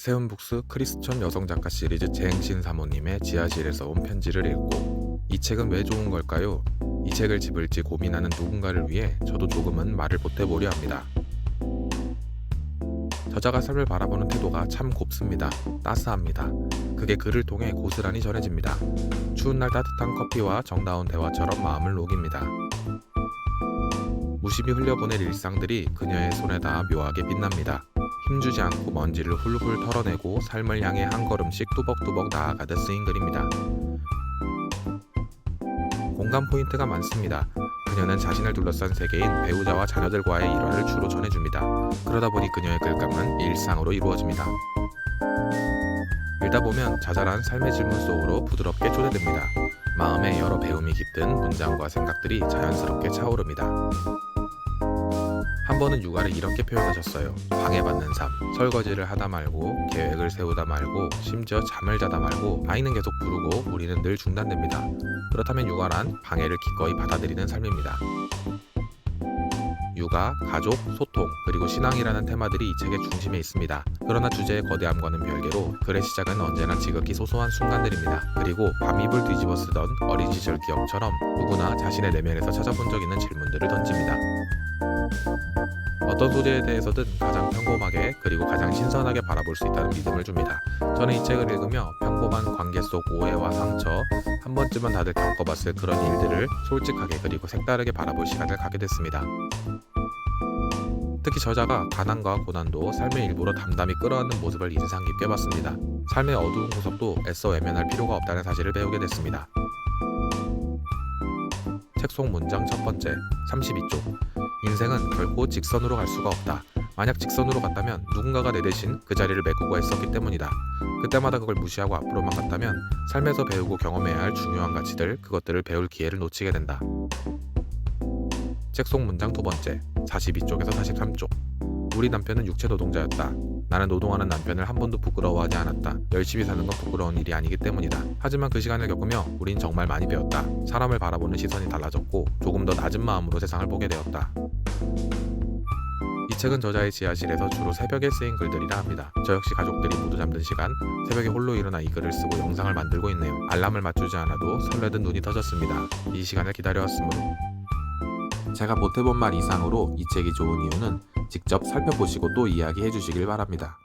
세운북스 크리스천 여성 작가 시리즈 재행신 사모님의 지하실에서 온 편지를 읽고 이 책은 왜 좋은 걸까요? 이 책을 집을지 고민하는 누군가를 위해 저도 조금은 말을 보태보려 합니다. 저자가 삶을 바라보는 태도가 참 곱습니다. 따스합니다. 그게 글을 통해 고스란히 전해집니다. 추운 날 따뜻한 커피와 정다운 대화처럼 마음을 녹입니다. 무심히 흘려보낼 일상들이 그녀의 손에 닿아 묘하게 빛납니다. 힘주지 않고 먼지를 훌훌 털어내고 삶을 향해 한 걸음씩 뚜벅뚜벅 나아가듯 쓰인 글입니다. 공감 포인트가 많습니다. 그녀는 자신을 둘러싼 세계인 배우자와 자녀들과의 일화를 주로 전해줍니다. 그러다 보니 그녀의 글감은 일상으로 이루어집니다. 읽다 보면 자잘한 삶의 질문 속으로 부드럽게 초대됩니다. 마음에 여러 배움이 깃든 문장과 생각들이 자연스럽게 차오릅니다. 한 번은 육아를 이렇게 표현하셨어요. 방해받는 삶. 설거지를 하다 말고, 계획을 세우다 말고, 심지어 잠을 자다 말고, 아이는 계속 부르고, 우리는 늘 중단됩니다. 그렇다면 육아란 방해를 기꺼이 받아들이는 삶입니다. 육아, 가족, 소통, 그리고 신앙이라는 테마들이 이 책의 중심에 있습니다. 그러나 주제의 거대함과는 별개로 글의 시작은 언제나 지극히 소소한 순간들입니다. 그리고 밤이불 뒤집어 쓰던 어린 시절 기억처럼 누구나 자신의 내면에서 찾아본 적 있는 질문들을 던집니다. 어떤 소재에 대해서든 가장 평범하게 그리고 가장 신선하게 바라볼 수 있다는 믿음을 줍니다. 저는 이 책을 읽으며 평범한 관계 속 오해와 상처, 한 번쯤은 다들 겪어봤을 그런 일들을 솔직하게 그리고 색다르게 바라볼 시간을 갖게 됐습니다. 특히 저자가 가난과 고난도 삶의 일부로 담담히 끌어안는 모습을 인상 깊게 봤습니다. 삶의 어두운 구석도 애써 외면할 필요가 없다는 사실을 배우게 됐습니다. 책 속 문장 첫 번째, 32쪽. 인생은 결코 직선으로 갈 수가 없다. 만약 직선으로 갔다면 누군가가 내 대신 그 자리를 메꾸고 했었기 때문이다. 그때마다 그걸 무시하고 앞으로만 갔다면 삶에서 배우고 경험해야 할 중요한 가치들, 그것들을 배울 기회를 놓치게 된다. 책 속 문장 두 번째, 42쪽에서 43쪽. 우리 남편은 육체 노동자였다. 나는 노동하는 남편을 한 번도 부끄러워하지 않았다. 열심히 사는 건 부끄러운 일이 아니기 때문이다. 하지만 그 시간을 겪으며 우린 정말 많이 배웠다. 사람을 바라보는 시선이 달라졌고 조금 더 낮은 마음으로 세상을 보게 되었다. 이 책은 저자의 지하실에서 주로 새벽에 쓰인 글들이라 합니다. 저 역시 가족들이 모두 잠든 시간, 새벽에 홀로 일어나 이 글을 쓰고 영상을 만들고 있네요. 알람을 맞추지 않아도 설레듯 눈이 터졌습니다. 이 시간을 기다려왔으므로. 제가 보태본 말 이상으로 이 책이 좋은 이유는 직접 살펴보시고 또 이야기해 주시길 바랍니다.